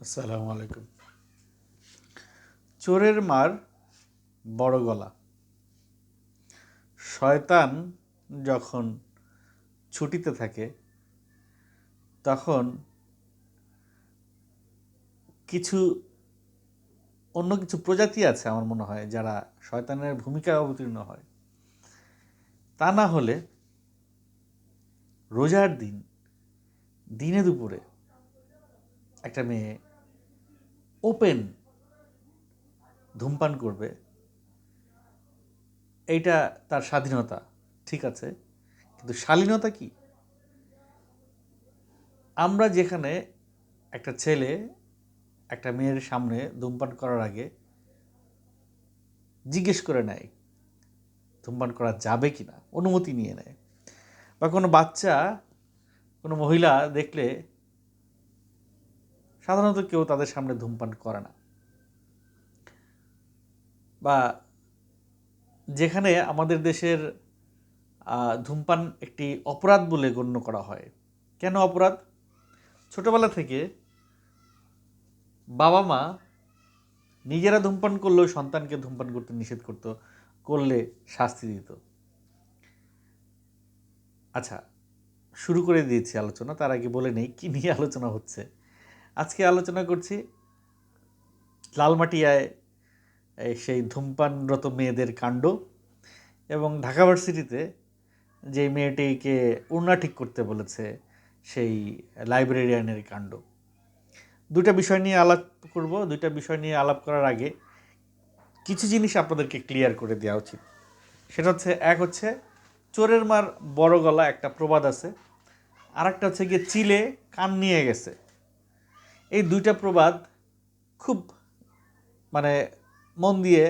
আসসালামু আলাইকুম। চোরের মার বড় গলা। শয়তান যখন ছুটিতে থাকে, তখন কিছু অন্য কিছু প্রজাতি আছে আমার মনে হয়, যারা শয়তানের ভূমিকায় অবতীর্ণ হয়। তা না হলে রোজার দিন, দিনে দুপুরে একটা মেয়ে ওপেন ধূমপান করবে, এইটা তার স্বাধীনতা, ঠিক আছে? কিন্তু শালীনতা কি? আমরা যেখানে একটা ছেলে, একটা মেয়ের সামনে ধূমপান করার আগে জিজ্ঞেস করে নেয়, ধূমপান করা যাবে কি না অনুমতি নিয়ে নেয়। বা কোনো বাচ্চা, কোনো মহিলা দেখলে সাধারণত কেউ তাদের সামনে ধূমপান করে না। বা যেখানে আমাদের দেশের ধূমপান একটি অপরাধ বলে গণ্য করা হয়। কেন অপরাধ? ছোটবেলা থেকে বাবা মা নিজেরা ধূমপান করলেও সন্তানকে ধূমপান করতে নিষেধ করতো, করলে শাস্তি দিত। আচ্ছা শুরু করে দিয়েছি আলোচনা, তার আগে বলে নেই কী নিয়ে আলোচনা হচ্ছে। আজকে আলোচনা করছি লালমাটিয়ায় সেই ধূমপানরত মেয়েদের কাণ্ড এবং ঢাকা ভার্সিটিতে যে মেয়েটিকে উন্না ঠিক করতে বলেছে সেই লাইব্রেরিয়ানের কাণ্ড। দুটা বিষয় নিয়ে আলাপ করব, দুইটা বিষয় নিয়ে আলাপ করার আগে কিছু জিনিস আপনাদেরকে ক্লিয়ার করে দেওয়া উচিত। সেটা হচ্ছে, এক হচ্ছে, চোরের মার বড় গলা একটা প্রবাদ আছে আর একটা হচ্ছে গিয়ে চিলে কান নিয়ে গেছে। এই দুইটা প্রবাদ খুব মানে মন দিয়ে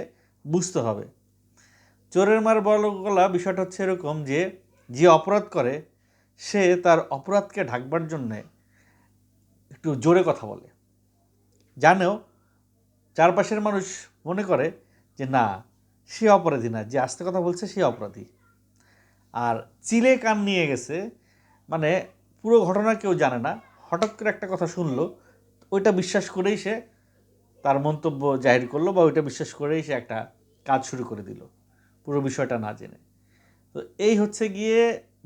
বুঝতে হবে। চোরের মার বড় গলা বিষয়টা হচ্ছে এরকম যে যে অপরাধ করে, সে তার অপরাধকে ঢাকবার জন্যে একটু জোরে কথা বলে। জানেও, চারপাশের মানুষ মনে করে যে, না, সে অপরাধী না, যে আস্তে কথা বলছে সে অপরাধী। আর চিলে কান নিয়ে গেছে মানে পুরো ঘটনা কেউ জানে না। হঠাৎ করে একটা কথা শুনলো ওইটা বিশ্বাস করেই সে তার মন্তব্য জাহির করল বা ওইটা বিশ্বাস করেই সে একটা কাজ শুরু করে দিল, পুরো বিষয়টা না জেনে। তো এই হচ্ছে গিয়ে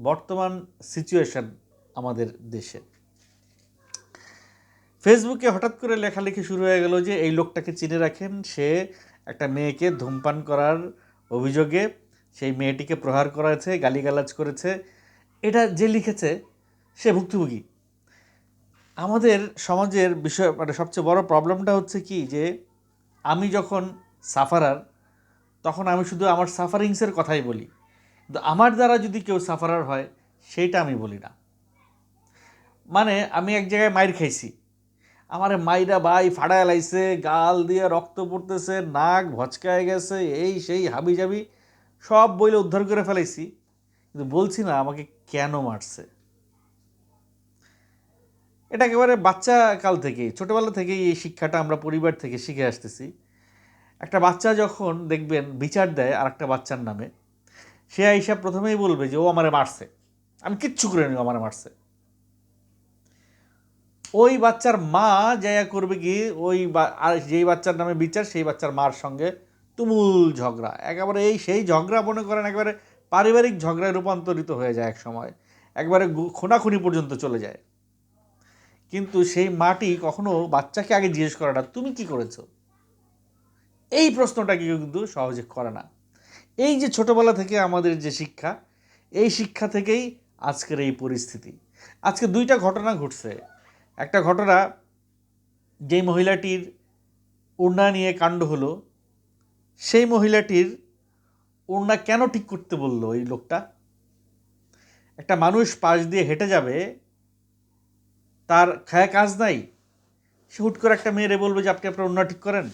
বর্তমান সিচুয়েশন আমাদের দেশে। ফেসবুকে হঠাৎ করে লেখালেখি শুরু হয়ে গেল যে এই লোকটাকে চিনে রাখেন, সে একটা মেয়েকে ধূমপান করার অভিযোগে সেই মেয়েটিকে প্রহার করেছে, গালিগালাজ করেছে। এটা যে লিখেছে, সে ভুক্তভোগী। আমাদের সমাজের বিষয় মানে সবচেয়ে বড় প্রবলেমটা হচ্ছে কি যে, আমি যখন সাফারার তখন আমি শুধু আমার সাফারিংসের কথাই বলি। কিন্তু আমার দ্বারা যদি কেউ সাফারার হয় সেইটা আমি বলি না। মানে আমি এক জায়গায় মাইর খাইছি। আমার মাইরা ভাই ফাড়ায় লাইছে, গাল দিয়ে রক্ত পড়তেছে, নাক ভচকায় গেছে, এই সেই হাবি জাবি সব বইলে উদ্ধার করে ফেলাইছি। কিন্তু বলছি না, আমাকে কেন মারছে? এটা একেবারে বাচ্চা কাল থেকেই, ছোটোবেলা থেকেই এই শিক্ষাটা আমরা পরিবার থেকে শিখে আসতেছি। একটা বাচ্চা যখন দেখবেন বিচার দেয় আর একটা বাচ্চার নামে, সে হিসাব প্রথমেই বলবে যে, ও আমারে মারছে। আমি কিচ্ছু করে নি আমারে মারছে। ওই বাচ্চার মা যাইয়া করবে কি, ওই আর যেই বাচ্চার নামে বিচার, সেই বাচ্চার মার সঙ্গে তুমুল ঝগড়া। একেবারে এই সেই ঝগড়া মনে করেন একেবারে পারিবারিক ঝগড়ায় রূপান্তরিত হয়ে যায় এক সময়। একবারে খুনাখুনি পর্যন্ত চলে যায়। কিন্তু সেই মাটি কখনো বাচ্চাকে আগে জিজ্ঞেস করে না, তুমি কি করেছ? এই প্রশ্নটা কেউ কিন্তু সহজে করে না। এই যে ছোটবেলা থেকে আমাদের যে শিক্ষা, এই শিক্ষা থেকেই আজকের এই পরিস্থিতি। আজকে দুইটা ঘটনা ঘটছে। একটা ঘটনা, যেই মহিলাটির ওড়না নিয়ে কাণ্ড হলো, সেই মহিলাটির ওড়না কেন ঠিক করতে বলল এই লোকটা? একটা মানুষ পাশ দিয়ে হেঁটে যাবে তার খায়া কাজ নাই। সে হুট করে একটা মেয়েরে বলবে যে, আপনি আপনার অন্য ঠিক করেন?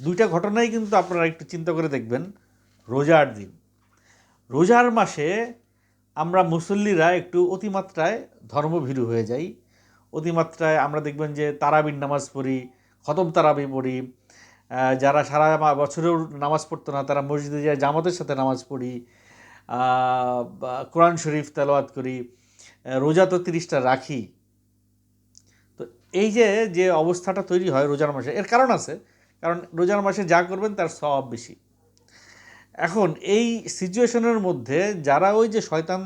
দুইটা ঘটনাই কিন্তু আপনারা একটু চিন্তা করে দেখবেন রোজার দিন। রোজার মাসে আমরা মুসল্লিরা একটু অতিমাত্রায় ধর্মভীরু হয়ে যাই। অতিমাত্রায় আমরা দেখবেন যে তারাবির নামাজ পড়ি, খতম তারাবি পড়ি। যারা সারা বছরেও নামাজ পড়তো না, তারা মসজিদে যায়, জামাতের সাথে নামাজ পড়ি। কোরআন শরীফ তেলাওয়াত করি। রোজা তো তিরিশটা রাখি। এই যে যে অবস্থাটা তৈরি হয় রোজার মাসে, এর কারণ আছে। কারণ রোজার মাসে যা করবেন তার সব বেশি। এখন এই সিচুয়েশনের মধ্যে যারা ওই যে শয়তান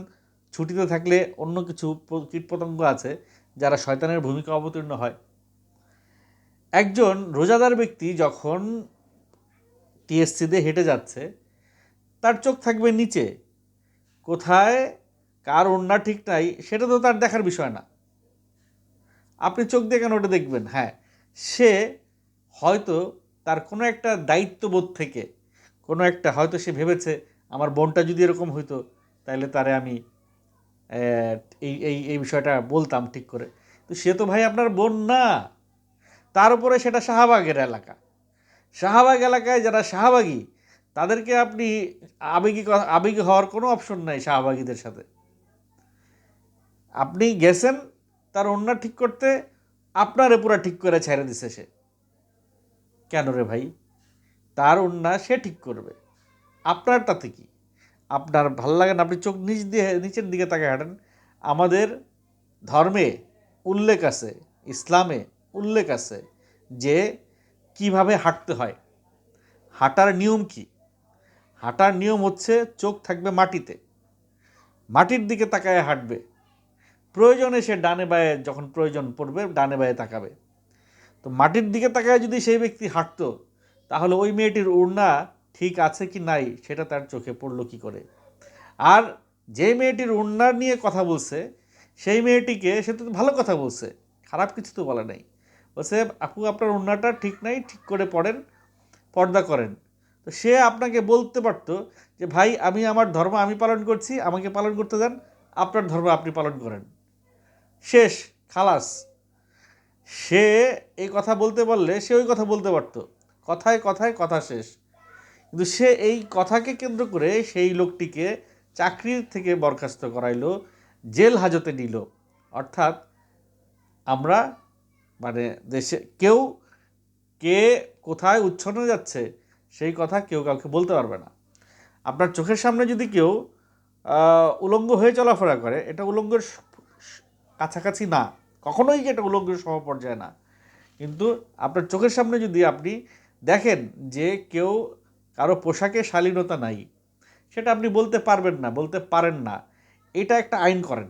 ছুটিতে থাকলে অন্য কিছু কীটপতঙ্গ আছে, যারা শয়তানের ভূমিকা অবতীর্ণ হয়, একজন রোজাদার ব্যক্তি যখন টিএসসিতে হেঁটে যাচ্ছে, তার চোখ থাকবে নিচে। কোথায়, কার ওন্না ঠিক নাই, সেটা তো তার দেখার বিষয় না। আপনি চোখ দিয়ে কেন ওটা দেখবেন? হ্যাঁ সে হয়তো তার কোনো একটা দায়িত্ববোধ থেকে, কোনো একটা, হয়তো সে ভেবেছে, আমার বোনটা যদি এরকম হইতো তাহলে তারে আমি এই এই এই বিষয়টা বলতাম ঠিক করে। তো সে তো ভাই আপনার বোন না। তার উপরে সেটা শাহবাগের এলাকা। শাহবাগ এলাকায় যারা শাহবাগী, তাদেরকে আপনি আবেগী আবেগী হওয়ার কোনো অপশন নাই শাহবাগীদের সাথে। আপনি গেছেন তার অন্য ঠিক করতে আপনারে পুরা ঠিক করে ছেড়ে দিছে সে। কেন রে ভাই? তার অন্যা সে ঠিক করবে। আপনার তাতে কি? আপনার ভালো লাগে না, আপনি চোখ নিচ দিয়ে, নিচের দিকে তাকে হাঁটেন। আমাদের ধর্মে উল্লেখ আছে, ইসলামে উল্লেখ আছে যে কীভাবে হাঁটতে হয়। হাঁটার নিয়ম কি? হাঁটার নিয়ম হচ্ছে চোখ থাকবে মাটিতে। মাটির দিকে তাকায় হাঁটবে। প্রয়োজনে সে ডানে বায়ে যখন প্রয়োজন পড়বে, ডানে বায়ে তাকাবে। তো মাটির দিকে তাকায় যদি সেই ব্যক্তি হাঁটতো, তাহলে ওই মেয়েটির ওড়না ঠিক আছে কি নাই, সেটা তার চোখে পড়ল কি করে? আর যে মেয়েটির ওড়না নিয়ে কথা বলছে, সেই মেয়েটিকে সে তো ভালো কথা বলছে, খারাপ কিছু তো বলে নাই। বলছে, আপু, আপনার ওড়নাটা ঠিক নাই, ঠিক করে পড়েন, পর্দা করেন। তো সে আপনাকে বলতে পারতো যে, ভাই, আমি আমার ধর্ম আমি পালন করছি, আমাকে পালন করতে দেন, আপনার ধর্ম আপনি পালন করেন। শেষ, খালাস। সে এই কথা বলতে পারলে, সে ওই কথা বলতে পারতো। কথায় কথায় কথা শেষ। কিন্তু সে এই কথাকে কেন্দ্র করে সেই লোকটিকে চাকরির থেকে বরখাস্ত করাইলো, জেল হাজতে নিল। অর্থাৎ আমরা মানে দেশে কেউ, কে কোথায় উচ্ছন্ন যাচ্ছে, সেই কথা কেউ কাউকে বলতে পারবে না। আপনার চোখের সামনে যদি কেউ উলঙ্গ হয়ে চলাফেরা করে, এটা উলঙ্গের কাছাকাছি না, কখনোই এটা উলঙ্গের সমপর্যায়ে না। কিন্তু আপনার চোখের সামনে যদি আপনি দেখেন যে কেউ কারও পোশাকে শালীনতা নাই, সেটা আপনি বলতে পারবেন না, বলতে পারেন না। এটা একটা আইন করেন।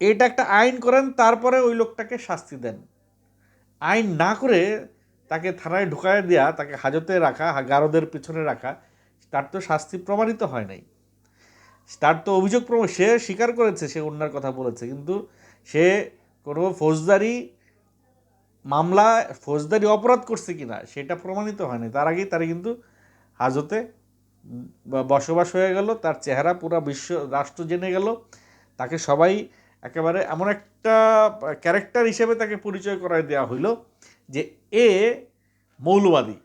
এটা একটা আইন করেন, তারপরে ওই লোকটাকে শাস্তি দেন। আইন না করে তাকে থানায় ঢুকায় দেওয়া তাকে হাজতে রাখা, গারদের পিছনে রাখা, তার তো শাস্তি প্রমাণিত হয় নাই। তার তো অভিযোগ প্রমাণ সে স্বীকার করেছে, সে অন্যার কথা বলেছে, কিন্তু সে কোনো ফৌজদারি মামলা, ফৌজদারি অপরাধ করছে কিনা, সেটা প্রমাণিত হয়নি। তার আগেই তারা কিন্তু হাজতে বসবাস হয়ে গেল, তার চেহারা পুরো বিশ্ব, রাষ্ট্র জেনে গেল, তাকে সবাই একেবারে এমন একটা ক্যারেক্টার হিসেবে তাকে পরিচয় করায় দেওয়া হইল যে এ মৌলবাদী।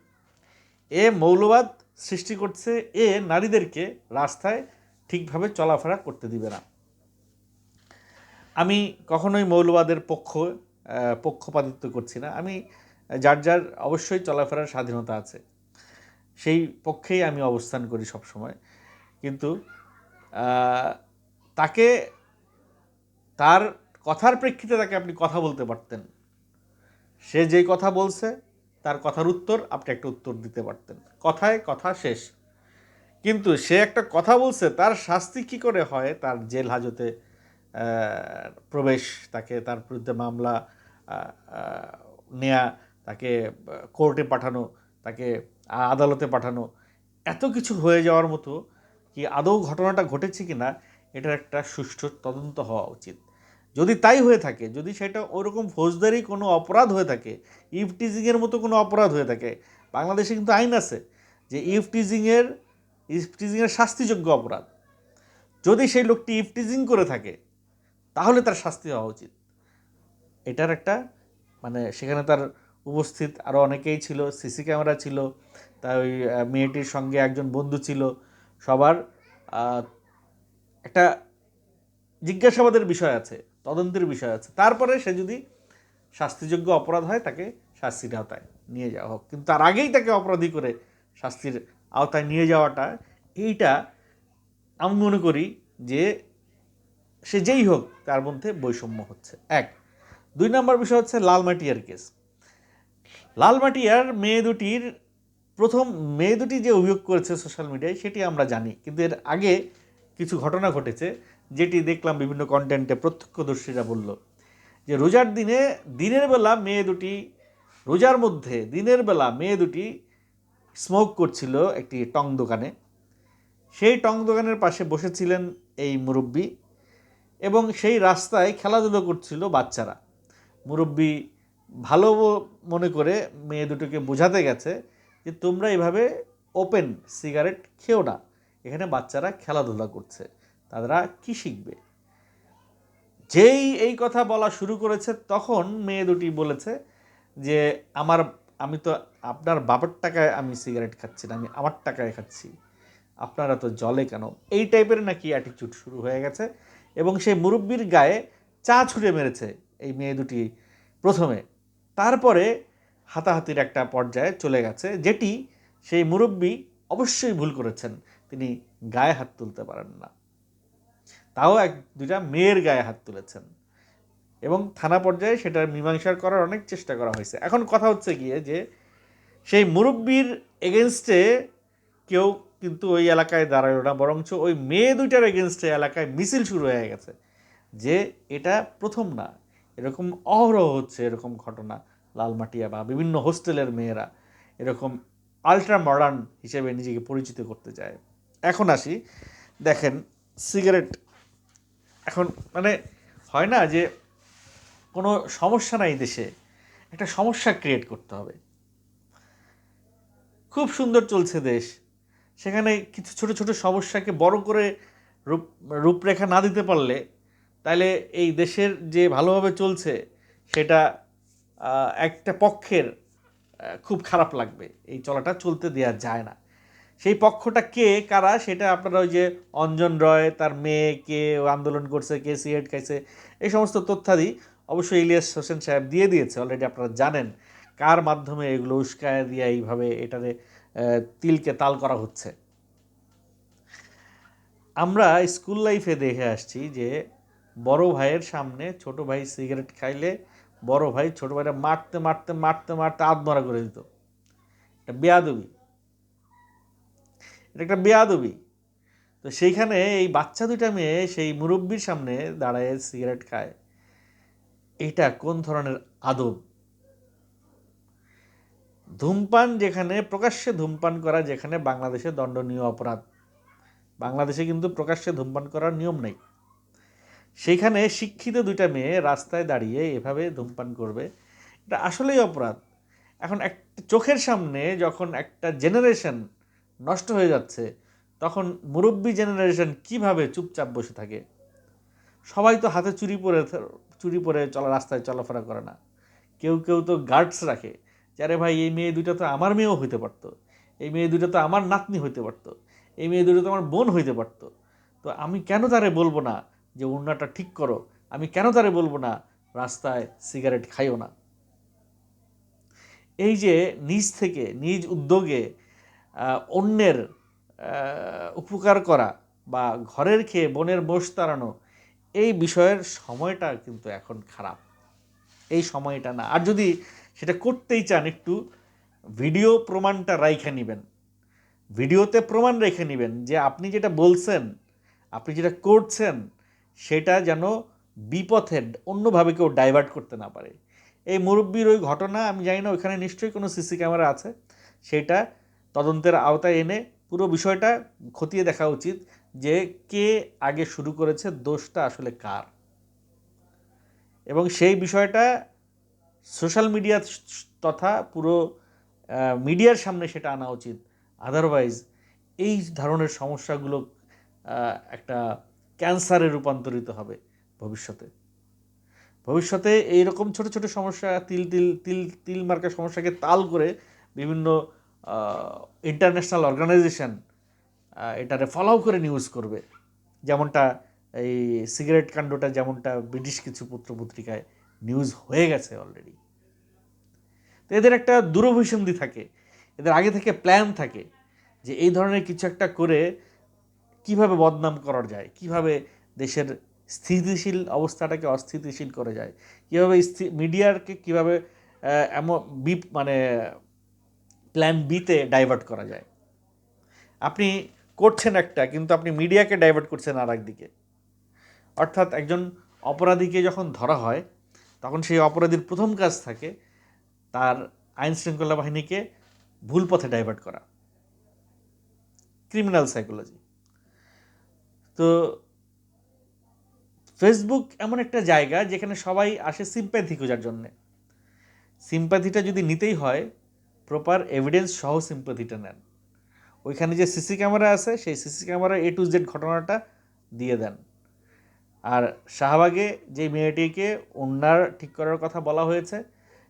এ মৌলবাদ সৃষ্টি করছে, এ নারীদেরকে রাস্তায় ঠিকভাবে চলাফেরা করতে দিবে না। আমি কখনোই মৌলবাদের পক্ষ পক্ষপাতিত্ব করছি না। আমি যার যার অবশ্যই চলাফেরার স্বাধীনতা আছে, সেই পক্ষেই আমি অবস্থান করি সব সময় কিন্তু তাকে, তার কথার প্রেক্ষিতে তাকে আপনি কথা বলতে পারতেন। সে যেই কথা বলছে, তার কথার উত্তর আপনি একটা উত্তর দিতে পারতেন। কথায় কথা শেষ। কিন্তু সে একটা কথা বলছে, তার শাস্তি কি করে হয়? তার জেল হাজতে প্রবেশ, তাকে তার বিরুদ্ধে মামলা নেয়া, তাকে কোর্টে পাঠানো, তাকে আদালতে পাঠানো, এত কিছু হয়ে যাওয়ার মতো কি আদৌ ঘটনাটা ঘটেছে কি না এটার একটা সুষ্ঠু তদন্ত হওয়া উচিত। যদি তাই হয়ে থাকে, যদি সেটা ওরকম ফৌজদারি কোনো অপরাধ হয়ে থাকে, ইফটিজিংয়ের মতো কোনো অপরাধ হয়ে থাকে, বাংলাদেশে কিন্তু আইন আছে যে ইফটিজিংয়ের ইফটিজিংয়ের শাস্তিযোগ্য অপরাধ। যদি সেই লোকটি ইফটিজিং করে থাকে, তাহলে তার শাস্তি হওয়া উচিত। এটার একটা মানে সেখানে তার উপস্থিত আরও অনেকেই ছিল, সিসি ক্যামেরা ছিল তার ওই মেয়েটির সঙ্গে একজন বন্ধু ছিল, সবার একটা জিজ্ঞাসাবাদের বিষয় আছে, তদন্তের বিষয় আছে। তারপরে সে যদি শাস্তিযোগ্য অপরাধ হয়, তাকে শাস্তির আওতায় নিয়ে যাওয়া হোক। কিন্তু তার আগেই তাকে অপরাধী করে শাস্তির আওতায় নিয়ে যাওয়াটা, এইটা আমি মনে করি যে সে যেই হোক তার মধ্যে বৈষম্য হচ্ছে। এক। দুই নম্বর বিষয় হচ্ছে লালমাটিয়ার কেস। লালমাটিয়ার মেয়ে দুটির প্রথম, মেয়ে দুটি যে অভিযোগ করেছে সোশ্যাল মিডিয়ায় সেটি আমরা জানি, কিন্তু এর আগে কিছু ঘটনা ঘটেছে যেটি দেখলাম বিভিন্ন কন্টেন্টে প্রত্যক্ষদর্শীরা বলল যে রোজার দিনে দিনের বেলা মেয়ে দুটি, রোজার মধ্যে দিনের বেলা মেয়ে দুটি স্মোক করছিল একটি টং দোকানে। সেই টং দোকানের পাশে বসেছিলেন এই মুরব্বী এবং সেই রাস্তায় খেলাধুলো করছিল বাচ্চারা। মুরব্বী ভালো মনে করে মেয়ে দুটোকে বোঝাতে গেছে যে তোমরা এভাবে ওপেন সিগারেট খেও না। এখানে বাচ্চারা খেলাধুলা করছে, তারা কি শিখবে? যেই এই কথা বলা শুরু করেছে, তখন মেয়ে দুটি বলেছে যে, আমার আমি তো আপনার বাবার টাকায় আমি সিগারেট খাচ্ছি না, আমি আমার টাকায় খাচ্ছি। আপনারা তো জলে কেন? এই টাইপের নাকি অ্যাটিটিউড শুরু হয়ে গেছে এবং সেই মুরব্বির গায়ে চা ছুঁড়ে মেরেছে এই মেয়ে দুটি প্রথমে। তারপরে হাতাহাতির একটা পর্যায়ে চলে গেছে, যেটি সেই মুরব্বী অবশ্যই ভুল করেছেন। তিনি গায়ে হাত তুলতে পারেন না। তাও এক দুইটা মেয়ের গায়ে হাত তুলেছেন। এবং থানা পর্যায়ে সেটার মীমাংসা করার অনেক চেষ্টা করা হয়েছে। এখন কথা হচ্ছে গিয়ে যে সেই মুরব্বীর এগেনস্টে কেউ কিন্তু ওই এলাকায় দাঁড়াল না, বরঞ্চ ওই মেয়ে দুইটার এগেনস্টে এলাকায় মিছিল শুরু হয়ে গেছে যে এটা প্রথম না। এরকম অহরহ হচ্ছে এরকম ঘটনা লালমাটিয়া বা বিভিন্ন হোস্টেলের মেয়েরা এরকম আলট্রা মডার্ন হিসেবে নিজেকে পরিচিত করতে চায়। এখন আসি, দেখেন, সিগারেট। এখন মানে হয় না যে কোনো সমস্যা নাই দেশে। একটা সমস্যা ক্রিয়েট করতে হবে। খুব সুন্দর চলছে দেশ। সেখানে কিছু ছোট ছোট সমস্যাকে বড় করে রূপ, রূপরেখা না দিতে পারলে তাহলে এই দেশের যে ভালোভাবে চলছে, সেটা একটা পক্ষের খুব খারাপ লাগবে। এই চলাটা চলতে দেওয়া যায় না। সেই পক্ষটা কে, কারা, সেটা আপনারা ওই যে অঞ্জন রয়, তার মেয়ে কে আন্দোলন করছে, কে সিগারেট খাইছে, এই সমস্ত তথ্যাদি অবশ্যই ইলিয়াস হোসেন সাহেব দিয়ে দিয়েছে অলরেডি আপনারা জানেন কার মাধ্যমে এগুলো উস্কায় দিয়ে এইভাবে এটারে তিলকে তাল করা হচ্ছে। আমরা স্কুল লাইফে দেখে আসছি যে বড় ভাইয়ের সামনে ছোট ভাই সিগারেট খাইলে বড় ভাই ছোট ভাইটা মারতে মারতে মারতে মারতে আত্মরা করে দিত। এটা বেয়াদবি। এটা একটা বেয়াদবি। তো সেইখানে এই বাচ্চা দুইটা মেয়ে সেই মুরব্বির সামনে দাঁড়ায় সিগারেট খায়। এটা কোন ধরনের আদব? ধূমপান যেখানে, প্রকাশ্যে ধূমপান করা যেখানে বাংলাদেশে দণ্ডনীয় অপরাধ। বাংলাদেশে কিন্তু প্রকাশ্যে ধূমপান করার নিয়ম নেই। সেইখানে শিক্ষিত দুইটা মেয়ে রাস্তায় দাঁড়িয়ে এভাবে ধূমপান করবে, এটা আসলেই অপরাধ। এখন এক, চোখের সামনে যখন একটা জেনারেশন নষ্ট হয়ে যাচ্ছে, তখন মুরব্বী জেনারেশন কীভাবে চুপচাপ বসে থাকে? সবাই তো হাতে চুরি পরে চুরি পরে চলা রাস্তায় চলাফেরা করে না। কেউ কেউ তো গার্ডস রাখে যে, আরে ভাই, এই মেয়ে দুইটা তো আমার মেয়েও হইতে পারতো। এই মেয়ে দুইটা তো আমার নাতনি হইতে পারতো। এই মেয়ে দুটো তো আমার বোন হইতে পারতো। তো আমি কেন তারে বলব না যে, উন্নাটা ঠিক করো। আমি কেন তারে বলব না, রাস্তায় সিগারেট খাইও না? এই যে নিজ থেকে, নিজ উদ্যোগে অন্যের উপকার করা বা ঘরের খেয়ে বনের বোস তাড়ানো এই বিষয়ের সময়টা কিন্তু এখন খারাপ। এই সময়টা না। আর যদি সেটা করতেই চান একটু, ভিডিও প্রমাণটা রাইখে নেবেন। ভিডিওতে প্রমাণ রেখে নেবেন যে আপনি যেটা বলছেন, আপনি যেটা করছেন, সেটা যেন বিপথে অন্যভাবে কেউ ডাইভার্ট করতে না পারে। এই মুরব্বীর ওই ঘটনা, আমি জানি না ওইখানে নিশ্চয়ই কোনো সিসি ক্যামেরা আছে। সেটা তদন্তের আওতায় এনে পুরো বিষয়টা খতিয়ে দেখা উচিত। যে কে আগে শুরু করেছে, দোষটা আসলে কার? এবং সেই বিষয়টা সোশ্যাল মিডিয়া তথা পুরো মিডিয়ার সামনে সেটা আনা উচিত। আদারওয়াইজ এই ধরনের সমস্যাগুলো একটা ক্যান্সারে রূপান্তরিত হবে ভবিষ্যতে। ভবিষ্যতে এইরকম ছোট ছোট সমস্যা, তিল তিল তিল তিল মার্কা সমস্যাকে তাল করে বিভিন্ন ইন্টারন্যাশনাল অর্গানাইজেশন এটারে ফলো করে নিউজ করবে। যেমনটা এই সিগারেট কাণ্ডটা যেমনটা ব্রিটিশ কিছু পুত্র পত্রিকায় নিউজ হয়ে গেছে অলরেডি তো এদের একটা দূরভিসন্ধি থাকে। এদের আগে থেকে প্ল্যান থাকে যে এই ধরনের কিছু একটা করে কীভাবে বদনাম করা যায়, কীভাবে দেশের স্থিতিশীল অবস্থাটাকে অস্থিতিশীল করা যায়, কীভাবে মিডিয়ারকে কীভাবে এমন বি মানে প্ল্যান বিতে ডাইভার্ট করা যায়। আপনি করছেন একটা, কিন্তু আপনি মিডিয়াকে ডাইভার্ট করছেন আর একদিকে অর্থাৎ একজন অপরাধীকে যখন ধরা হয়, তখন সেই অপরাধীর প্রথম কাজ থাকে তার আইন শৃঙ্খলা বাহিনীকে ভুল পথে ডাইভার্ট করা। ক্রিমিনাল সাইকোলজি তো ফেসবুক এমন একটা জায়গা যেখানে সবাই আসে সিম্প্যাথি খোঁজার জন্যে। সিম্প্যাথিটা যদি নিতেই হয় প্রপার এভিডেন্স সহ সিম্প্যাথিটা নেন। ওইখানে যে সিসি ক্যামেরা আছে, সেই CC camera A to Z ঘটনাটা দিয়ে দেন। আর শাহবাগে যে মেয়েটিকে ওনার ঠিক করার কথা বলা হয়েছে,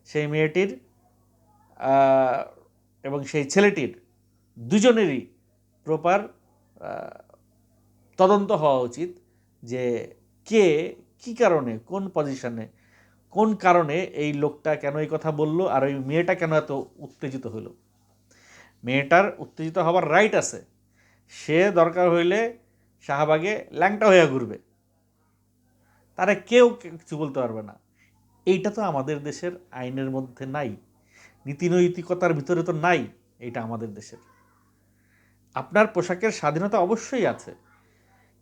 সেই মেয়েটির এবং সেই ছেলেটির দুজনেরই প্রপার তদন্ত হওয়া উচিত যে কে, কি কারণে, কোন পজিশনে কোন কারণে এই লোকটা কেন এই কথা বলল, আর ওই মেয়েটা কেন এত উত্তেজিত হলো। মেয়েটার উত্তেজিত হবার রাইট আছে। সে দরকার হইলে শাহবাগে ল্যাংটা হয়ে ঘুরবে। তারা কেউ কিছু বলতে পারবে না। এইটা তো আমাদের দেশের আইনের মধ্যে নাই। নীতিনৈতিকতার ভিতরে তো নাই এইটা আমাদের দেশের। আপনার পোশাকের স্বাধীনতা অবশ্যই আছে।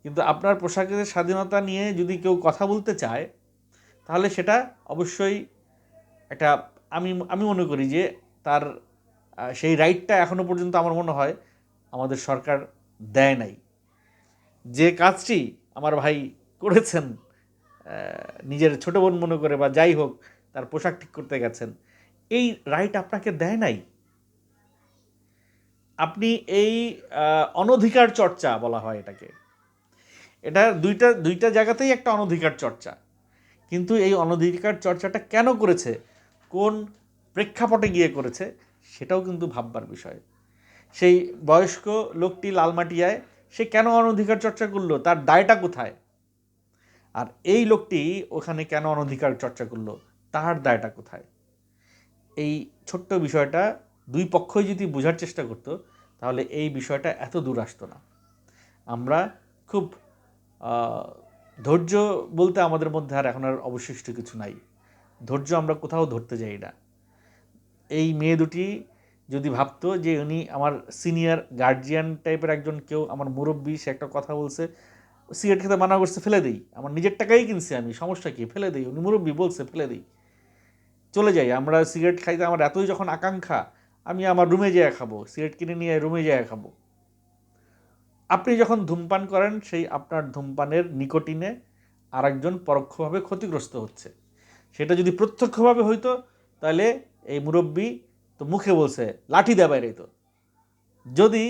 কিন্তু আপনার পোশাকের স্বাধীনতা নিয়ে যদি কেউ কথা বলতে চায়, তাহলে সেটা অবশ্যই একটা আমি আমি মনে করি যে তার সেই রাইটটা এখনও পর্যন্ত আমার মনে হয় আমাদের সরকার দেয় নাই। যে কাজটি আমার ভাই করেছেন নিজের ছোট বোন মনে করে বা যাই হোক, তার পোশাক ঠিক করতে গেছেন, এই রাইট আপনাকে দেয় নাই? আপনি এই অনধিকার চর্চা বলা হয় এটাকে। এটা দুইটা দুইটা জায়গাতেই একটা অনধিকার চর্চা। কিন্তু এই অনধিকার চর্চাটা কেন করেছে? কোন প্রেক্ষাপটে গিয়ে করেছে? সেটাও কিন্তু ভাববার বিষয়। সেই বয়স্ক লোকটি লালমাটিয়ায়, সে কেন অনধিকার চর্চা করল? তার দায়টা কোথায়? আর এই লোকটি ওখানে কেন অনধিকার চর্চা করল? তার দায়টা কোথায়? এই ছোট্ট বিষয়টা দুই পক্ষই যদি বোঝার চেষ্টা করতো, তাহলে এই বিষয়টা এত দূর আসতো না। আমরা খুব ধৈর্য বলতে আমাদের মধ্যে আর এখন আর অবশিষ্ট কিছু নাই। ধৈর্য আমরা কোথাও ধরতে যাই না। এই মেয়ে দুটি যদি ভাবতো যে উনি আমার সিনিয়র গার্জিয়ান টাইপের একজন কেউ, আমার মুরব্বী, সে একটা কথা বলছে, সিগারেট খেতে মানা করছে, ফেলে দিই। আমার নিজের টাকাই কিনছি আমি, সমস্যা কি? ফেলে দিই। উনি মুরব্বী বলছে, ফেলে দিই। চলে যাই। আমরা সিগারেট খাইতে, আমার এতই যখন আকাঙ্ক্ষা, আমি আমার রুমে যেয়ে খাব। সিগারেট কিনে নিয়ে রুমে যেয়ে খাব। আপনি যখন ধূমপান করেন, সেই আপনার ধূমপানের নিকোটিনে আরেকজন পরোক্ষভাবে ক্ষতিগ্রস্ত হচ্ছে। সেটা যদি প্রত্যক্ষভাবে হইতো, তাহলে এই মুরব্বী তো মুখে বলছে, লাঠি দেয় বাইরে তো। যদি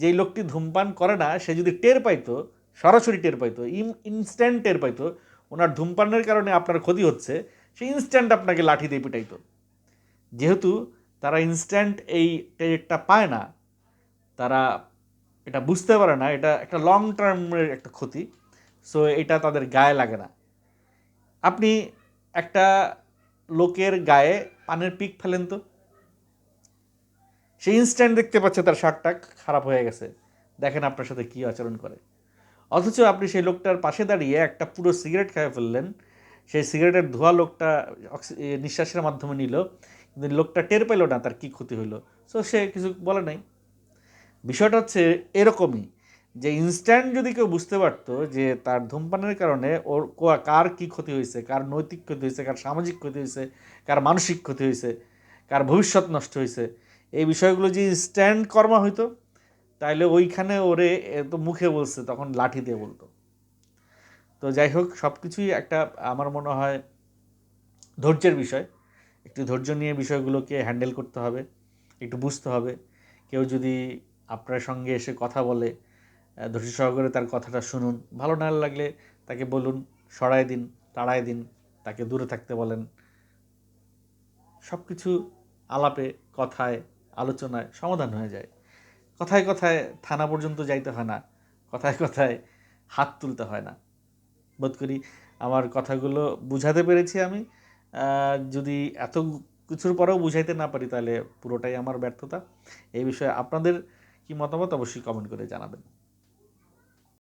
যেই লোকটি ধূমপান করে না, সে যদি টের পাইতো, সরাসরি টের পাইতো ইনস্ট্যান্ট টের পাইতো, ওনার ধূমপানের কারণে আপনার ক্ষতি হচ্ছে, সে ইনস্ট্যান্ট আপনাকে লাঠি দিয়ে পিটাইতো। যেহেতু তারা ইনস্ট্যান্ট এই টেরটা পায় না, তারা এটা বুঝতে পারে না, এটা একটা লং টার্মের একটা ক্ষতি সো এটা তাদের গায়ে লাগে না। আপনি একটা লোকের গায়ে পানের পিক ফেলেন তো? সে ইনস্ট্যান্ট দেখতে পাচ্ছে তার শার্টটা খারাপ হয়ে গেছে। দেখেন আপনার সাথে কী আচরণ করে। অথচ আপনি সেই লোকটার পাশে দাঁড়িয়ে একটা পুরো সিগারেট খেয়ে ফেললেন। সেই সিগারেটের ধোয়া লোকটা নিঃশ্বাসের মাধ্যমে নিল, কিন্তু লোকটা টের পেল না তার কী ক্ষতি হলো। সো সে কিছু বলে নাই। বিষয়টা হচ্ছে এরকমই যে ইনস্ট্যান্ট যদি কেউ বুঝতে পারতো যে তার ধূমপানের কারণে ওর কার কি ক্ষতি হয়েছে, কার নৈতিক ক্ষতি হয়েছে, কার সামাজিক ক্ষতি হয়েছে, কার মানসিক ক্ষতি হয়েছে, কার ভবিষ্যৎ নষ্ট হয়েছে এই বিষয়গুলো যদি স্ট্যান্ড কর্মা হইতো, তাইলে ওইখানে ওরে এ তো মুখে বলছে, তখন লাঠি দিয়ে বলতো। তো যাই হোক সব কিছুই একটা আমার মনে হয় ধৈর্যের বিষয়। একটু ধৈর্য নিয়ে বিষয়গুলোকে হ্যান্ডেল করতে হবে, একটু বুঝতে হবে। কেউ যদি আপনার সঙ্গে এসে কথা বলে ধৈর্য সহকারে তার কথাটা শুনুন। ভালো না লাগলে তাকে বলুন, সরায় দিন, তাড়ায় দিন, তাকে দূরে থাকতে বলেন। সব কিছু আলাপে, কথায় আলোচনায় সমাধান হয়ে যায়। কথায় কথায় থানা পর্যন্ত যাইতে হয় না, কথায় কথায় হাত তুলতে হয় না। বোধ করি আমার কথাগুলো বুঝাতে পেরেছি আমি। যদি এত কিছুর পরেও বুঝাইতে না পারি তাহলে পুরোটাই আমার ব্যর্থতা। এই বিষয়ে আপনাদের কি মতামত অবশ্যই কমেন্ট করে জানাবেন।